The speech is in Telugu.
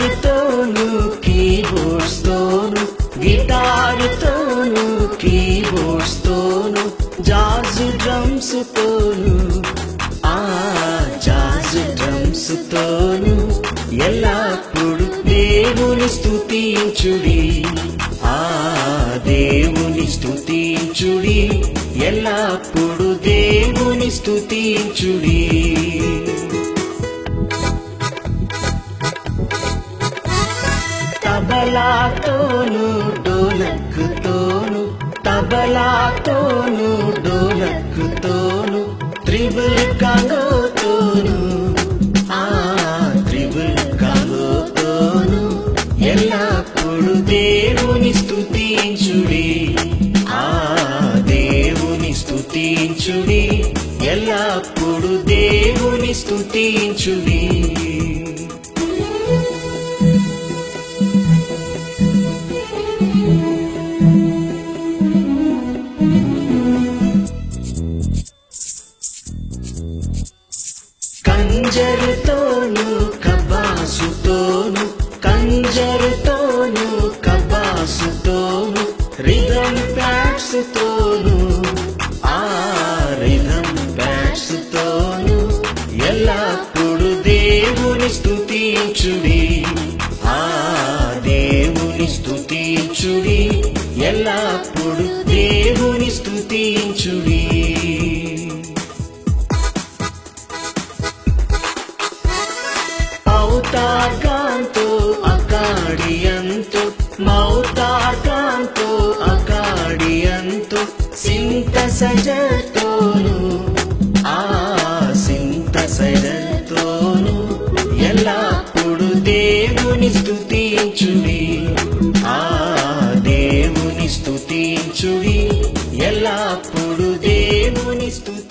గిటారుతోను కీబోర్డ్స్తోను గిటారుతోను కీబోర్డ్స్తోను జాజ్ డ్రమ్స్ ఆ జాజ్ డ్రమ్స్తోను ఎల్లప్పుడు దేవుని స్థుతించుడి ఆ దేవుని స్థుతించుడి ఎల్లప్పుడు దేవుని స్థుతించుడి తబలాతోను డోలక్కుతోను తబలాతోను డోలక్కుతోను త్రిబుల్ కాలోతోను ఆ త్రిబుల్ కాలోతోను ఎల్లప్పుడు దేవుని స్థుతించుడి ఆ దేవుని స్థుతించుడి ఎల్లప్పుడు దేవుని స్థుతించుడి కంజరుతోను కబాసుతోను కంజరుతోను కబాసుతోను రిధం ప్యాట్స్తోను ఆ రిధం ప్యాట్స్తోను ఎల్లప్పుడు దేవుని స్థుతించుడి ఆ దేవుని స్థుతించుడి ఎల్లప్పుడు దేవుని స్థుతించుడి మౌతాకాంతో అకాడియంతో మౌతాకాంతో అకాడియంతో సింత సజతోను ఆ సింత సజతోను ఎల్లప్పుడు దేవుని స్తుతించుడి ఆ దేవుని స్తుతించుడి ఎల్లప్పుడు దేవుని స్తుతించుడి